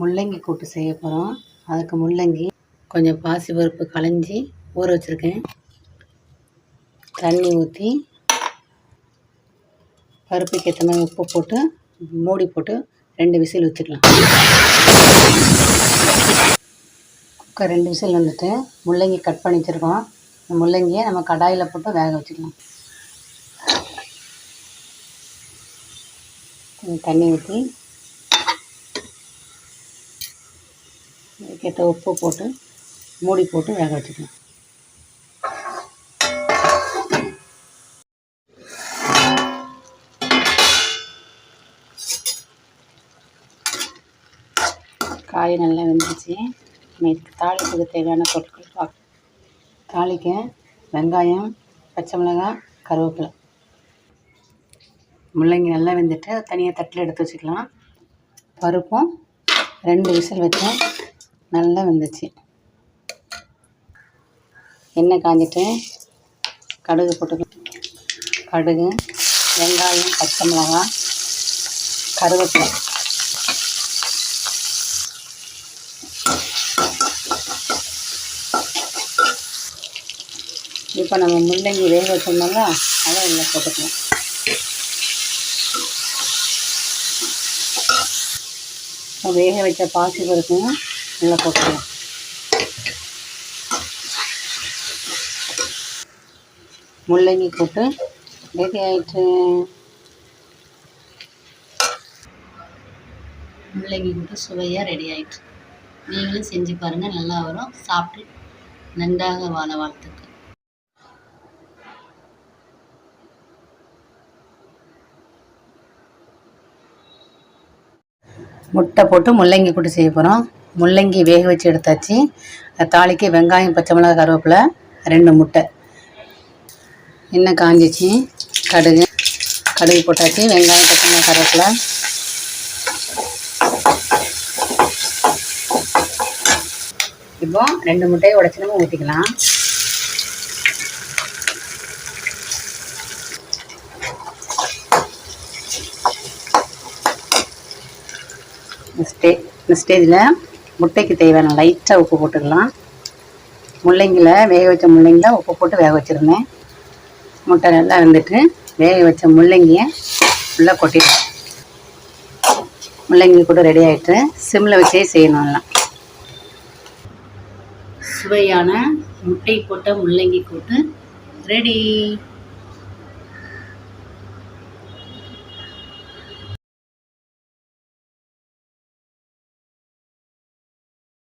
முள்ளங்கி கூட்டு செய்ய போகிறோம் அதுக்கு முள்ளங்கி கொஞ்சம் பாசி பருப்பு களைஞ்சி ஊற வச்சுருக்கேன். தண்ணி ஊற்றி பருப்புக்கு ஏற்ற மாதிரி உப்பு போட்டு மூடி போட்டு ரெண்டு விசில் வச்சுக்கலாம். குக்கர் ரெண்டு விசில் வந்துட்டு முள்ளங்கி கட் பண்ணி வச்சுருக்கோம். இந்த முள்ளங்கியை நம்ம கடாயில் போட்டு வேக வச்சுக்கலாம். கொஞ்சம் தண்ணி ஊற்றி அதுக்கேற்ற உப்பு போட்டு மூடி போட்டு வேக வச்சுக்கலாம். காய் நல்லா வெந்துருச்சு. நம்ம இதுக்கு தாளிப்புக்கு தேவையான பொருட்கள் பார்க்க தாளிக்க வெங்காயம் பச்சை மிளகாய் கருவேப்பிலை. முள்ளங்கி நல்லா வெந்துட்டு தனியாக தட்டில் எடுத்து வச்சுக்கலாம். பருப்பும் ரெண்டு விசில் வச்சேன். நல்லா வந்துச்சு. எண்ணெய் காஞ்சிட்டு கடுகு போட்டுக்கலாம் கடுகு வெங்காயம் பச்சை மிளகாய் கருவேப்பிலை. இப்போ நம்ம முள்ளங்கி வேக வச்சோம்னால அதை உள்ள போட்டுக்கலாம். வேக வச்ச பாசி பருப்பும் நல்லா போட்டுக்கலாம் முள்ளங்கி போட்டு ரெடி ஆயிட்டு. முள்ளங்கி கூட்டு சுவையாக ரெடி ஆயிட்டு. நீங்களும் செஞ்சு பாருங்கள் நல்லா வரும். சாப்பிட்டு நன்றாக வாழ வாழ்த்துக்கள். முட்டை போட்டு முள்ளங்கி கூட்டு செய்ய போகிறோம் முள்ளங்கி வேக வச்சு எடுத்தாச்சு. தாளிக்கு வெங்காயம் பச்சை மிளகாய் கருவேப்பிலை ரெண்டு முட்டை. எண்ணெய் காஞ்சிச்சு. கடுகு கடுகு போட்டாச்சு. வெங்காயம் பச்சை மிளகாய் கருவேப்பிலை. இப்போ ரெண்டு முட்டையை உடச்சி நம்ம ஊற்றிக்கலாம் ஸ்டே இந்த ஸ்டேஜில் முட்டைக்கு தேவையான லைட்டாக உப்பு போட்டுக்கலாம். முள்ளங்கியில் வேக வச்ச முள்ளங்கியில் உப்பு போட்டு வேக வச்சுருந்தேன். முட்டை நல்லா இருந்துட்டு வேக வச்ச முள்ளங்கியை உள்ளே கொட்டிடுவேன் முள்ளங்கி கூட ரெடி ஆகிட்டு சிம்மில் வச்சே செய்யணும் எல்லாம். சுவையான முட்டை போட்ட முள்ளங்கி கூட்டு ரெடி